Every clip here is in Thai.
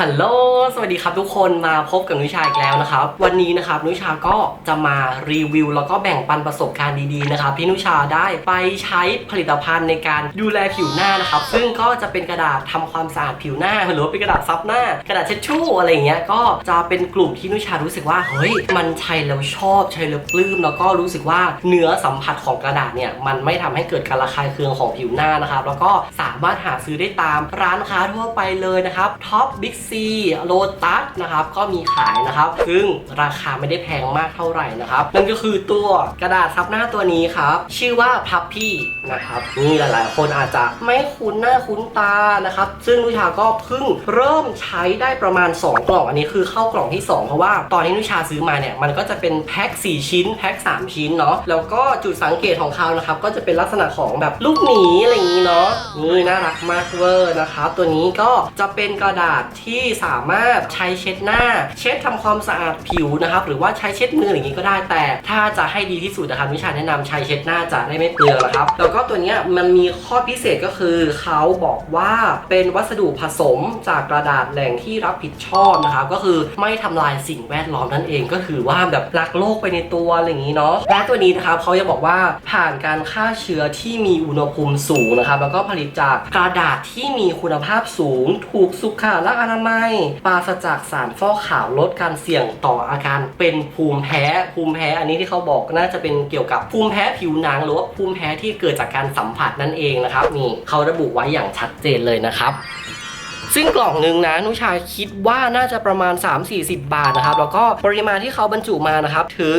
ฮัลโหล สวัสดีครับทุกคนมาพบกับนุชาอีกแล้วนะครับ วันนี้นะครับนุชาก็จะมารีวิว แล้วก็แบ่งปันประสบการณ์ดีๆนะครับที่นุชาได้ไปใช้ผลิตภัณฑ์ในการดูแลผิวหน้านะครับ ซึ่งก็จะเป็นกระดาษทำความสะอาดผิวหน้า หรือว่าเป็นกระดาษซับหน้า กระดาษเช็ดชู่อะไรเงี้ย ก็จะเป็นกลุ่มที่นุชารู้สึกว่า เฮ้ย มันใช้แล้วชอบ ใช้แล้วปลื้ม แล้วก็รู้สึกว่าเนื้อสัมผัสของกระดาษเนี่ย มันไม่ทำให้เกิดการระคายเคืองของผิวหน้านะครับ แล้วก็สามารถหาซื้อได้ตามร้านค้าทั่วไปเลยนะครับท็อปบิ๊กซีโลตัสนะครับก็มีขายนะครับ ซึ่งราคาไม่ได้แพงมากเท่าไหร่นะครับ นั่นก็คือตัวกระดาษซับหน้าตัวนี้ครับ ชื่อว่าพับพี่นะครับนี่หลาย ๆ คนอาจจะไม่คุ้นหน้าคุ้นตานะครับ ซึ่งนุชาก็เพิ่งเริ่มใช้ได้ประมาณ 2 กล่อง อันนี้คือเข้ากล่องที่ 2 เพราะว่าตอนที่นุชาซื้อมาเนี่ยมันก็จะเป็นแพ็ค4ชิ้นแพ็ค3 ชิ้นเนาะแล้วก็จุดสังเกตของเขานะครับก็จะเป็นลักษณะของแบบลูกหมีอะไรอย่างนี้เนาะนี่น่ารักมากเวอร์นะครับตัวนี้ก็จะเป็นกระดาษที่สามารถใช้เช็ดหน้า เช็ดทำความสะอาดผิวนะครับ หรือว่าใช้เช็ดมืออย่างนี้ก็ได้แต่ ถ้าจะให้ดีที่สุดนะครับวิชาแนะนำใช้เช็ดหน้าจะได้ไม่เปลืองนะครับ แล้วก็ตัวนี้มันมีข้อพิเศษก็คือเขาบอกว่าเป็นวัสดุผสมจากกระดาษแหล่งที่รับผิดชอบนะครับก็คือไม่ทำลายสิ่งแวดล้อมนั่นเองก็คือว่าแบบรักโลกไปในตัวอะไรอย่างนี้เนาะและตัวนี้นะครับเขาจะบอกว่าผ่านการฆ่าเชื้อที่มีอุณหภูมิสูงนะครับแล้วก็ผลิตจากกระดาษที่มีคุณภาพสูง ถูกสุขลักษณะอนามัยปราศจากสารฟอกขาวลดการเสี่ยงต่ออาการเป็นภูมิแพ้ภูมิแพ้อันนี้ที่เขาบอกน่าจะเป็นเกี่ยวกับภูมิแพ้ผิวหนังหรือว่าภูมิแพ้ที่เกิดจากการสัมผัสนั่นเองนะครับนี่เขาระบุไว้อย่างชัดเจนเลยนะครับ ซึ่งกล่องหนึ่งนะนุชาคิดว่าน่าจะประมาณ 3-40 บาทนะครับ แล้วก็ปริมาณที่เขาบรรจุมานะครับถึง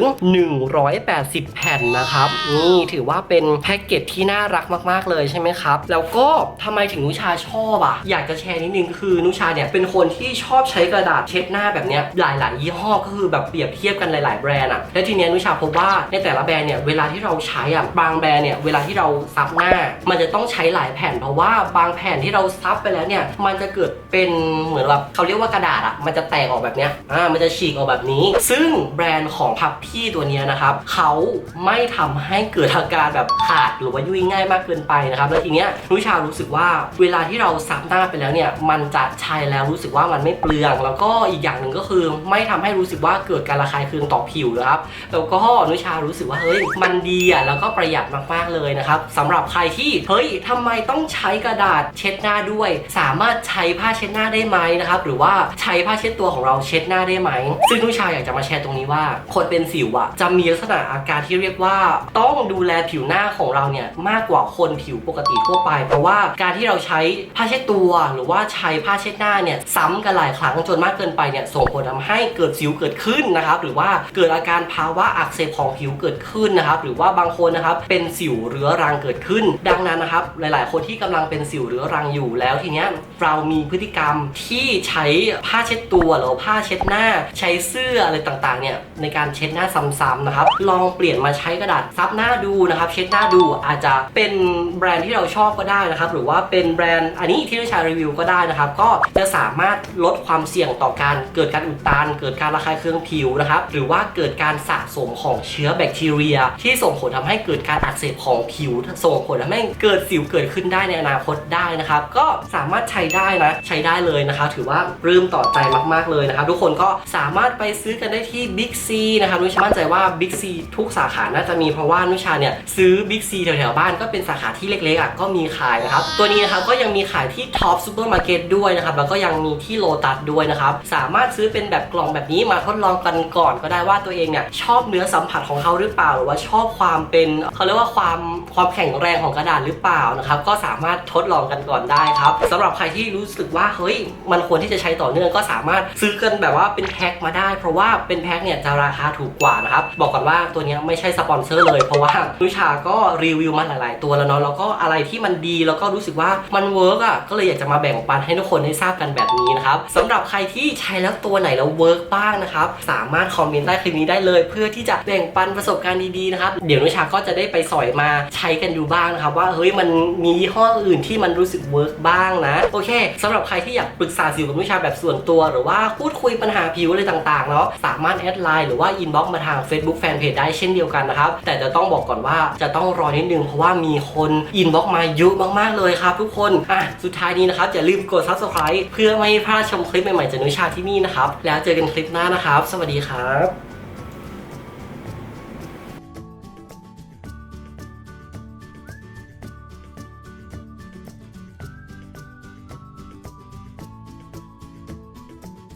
180 แผ่นนะครับ นี่ถือว่าเป็นแพ็กเกจที่น่ารักมาก ๆ เลยใช่ไหมครับ แล้วก็ทำไมถึงนุชาชอบอะ อยากจะแชร์นิดนึงคือนุชาเนี่ยเป็นคนที่ชอบใช้กระดาษเช็ดหน้าแบบเนี้ยหลาย ๆ ยี่ห้อก็คือแบบเปรียบเทียบกันหลาย ๆ แบรนด์อะและทีเนี้ยนุชาพบว่าในแต่ละแบรนด์เนี่ยเวลาที่เราใช้อะบางแบรนด์เนี่ยเวลาที่เราซับหน้า มันจะต้องใช้หลายแผ่น เพราะว่าบางแผ่นที่เราซับไปแล้วเนี่ยมันจะเกิดเป็นเหมือนแบบเขาเรียกว่ากระดาษอะมันจะแตกออกแบบเนี้ยอ่ามันจะฉีกออกแบบนี้ ซึ่งแบรนด์ของพับพี่ตัวเนี้ยนะครับเขาไม่ทำให้เกิดอาการแบบขาดหรือว่ายุ่ยง่ายมากเกินไปนะครับแล้วทีเนี้ยนุชารู้สึกว่าเวลาที่เราซับหน้าไปแล้วเนี่ยมันจะใช้แล้วรู้สึกว่ามันไม่เปลือง แล้วก็อีกอย่างหนึ่งก็คือไม่ทำให้รู้สึกว่าเกิดการระคายเคืองต่อผิวนะครับแล้วก็นุชารู้สึกว่าเฮ้ยมันดีอะแล้วก็ประหยัดมากๆเลยนะครับสำหรับใครที่เฮ้ยทำไมต้องใช้กระดาษเช็ดหน้าด้วย สามารถใช้ผ้าเช็ดหน้าได้ไหมนะครับหรือว่าใช้ผ้าเช็ดตัวของเราเช็ดหน้าได้ไหม ซึ่งนุชาอยากจะมาแชร์ตรงนี้ว่า คนเป็นสิวอะจะมีลักษณะอาการที่เรียกว่า ต้องดูแลผิวหน้าของเราเนี่ยมากกว่าคนผิวปกติทั่วไป เพราะว่าการที่เราใช้ผ้าเช็ดตัวหรือว่าใช้ผ้าเช็ดหน้าเนี่ยซ้ำกันหลายครั้งจนมากเกินไปเนี่ยส่งผลทำให้เกิดสิวเกิดขึ้นนะครับหรือว่าเกิดอาการภาวะอักเสบของผิวเกิดขึ้นนะครับหรือว่าบางคนนะครับเป็นสิวเรื้อรังเกิดขึ้น ดังนั้นนะครับหลาย ๆ คนที่กำลังเป็นสิวเรื้อรังอยู่แล้วทีเนี้ยเรามีีพฤติกรรมที่ใช้ผ้าเช็ดตัวหรือผ้าเช็ดหน้า ใช้เสื้ออะไรต่างๆเนี่ยในการเช็ดหน้าซ้ำๆนะครับ ลองเปลี่ยนมาใช้กระดาษซับหน้าดูนะครับ เช็ดหน้าดูอาจจะเป็นแบรนด์ที่เราชอบก็ได้นะครับ หรือว่าเป็นแบรนด์อันนี้ที่เราใช้รีวิวก็ได้นะครับ ก็จะสามารถลดความเสี่ยงต่อการเกิดการอุดตัน เกิดการระคายเคืองผิวนะครับ หรือว่าเกิดการสะสมของเชื้อแบคทีเรีย ที่ส่งผลทำให้เกิดการอักเสบของผิวส่งผลทำให้เกิดสิวเกิดขึ้นได้ในอนาคตได้นะครับ ก็สามารถใช้ได้นะใช้ได้เลยนะครับถือว่าปลื้มต่อใจมากๆเลยนะครับทุกคนก็สามารถไปซื้อกันได้ที่ Big C นะครับนุชามั่นใจว่า Big C ทุกสาขาน่าจะมีเพราะว่านุชาเนี่ยซื้อ Big C แถวๆบ้านก็เป็นสาขาที่เล็กๆอะก็มีขายนะครับตัวนี้นะครับก็ยังมีขายที่ Top Supermarket ด้วยนะครับแล้วก็ยังมีที่โลตัสด้วยนะครับสามารถซื้อเป็นแบบกล่องแบบนี้มาทดลองกันก่อนก็ได้ว่าตัวเองเนี่ยชอบเนื้อสัมผัสของเขาหรือเปล่า หรือว่าชอบความเป็นเขาเรียกว่าความความแข็งแรงของกระดาษหรือเปล่านะครับก็สามารถทดลองกันก่อนได้ครับสำหรับใครที่รู้สึกว่าเฮ้ยมันควรที่จะใช้ต่อเนื่องก็สามารถซื้อกันแบบว่าเป็นแพ็คมาได้ เพราะว่าเป็นแพ็คเนี่ยจะราคาถูกกว่านะครับบอกก่อนว่าตัวนี้ไม่ใช่สปอนเซอร์เลยเพราะว่านุชาก็รีวิวมาหลาย ๆ ตัวแล้วเนาะแล้วก็อะไรที่มันดีแล้วก็รู้สึกว่ามันเวิร์กอะก็เลยอยากจะมาแบ่งปันให้ทุกคนได้ทราบกันแบบนี้นะครับสำหรับใครที่ใช้แล้วตัวไหนแล้วเวิร์กบ้างนะครับสามารถคอมเมนต์ใต้คลิปนี้ได้เลย เพื่อที่จะแบ่งปันประสบการณ์ดีๆนะครับเดี๋ยวนุชาก็จะได้ไปสอยมาใช้กันดูบ้างนะครับว่าเฮ้ยมันมียี่ห้ออื่นที่มันรู้สึกเวิร์กบ้างนะโอเคสำหรับใครที่อยากปรึกษาสิวกับนุชาแบบส่วนตัว หรือว่าพูดคุยปัญหาผิวอะไรต่างๆเนาะสามารถแอดไลน์หรือว่าอินบ็อกมาทาง Facebook Fanpage ได้เช่นเดียวกันนะครับ แต่จะต้องบอกก่อนว่าจะต้องรอนิดนึง เพราะว่ามีคนอินบ็อกมาเยอะมากๆเลยครับทุกคนอะสุดท้ายนี้นะครับอย่าลืมกด Subscribe เพื่อไม่ให้พลาดชมคลิปใหม่ๆจากนุชาที่นี่นะครับแล้วเจอกันคลิปหน้านะครับ สวัสดีครับ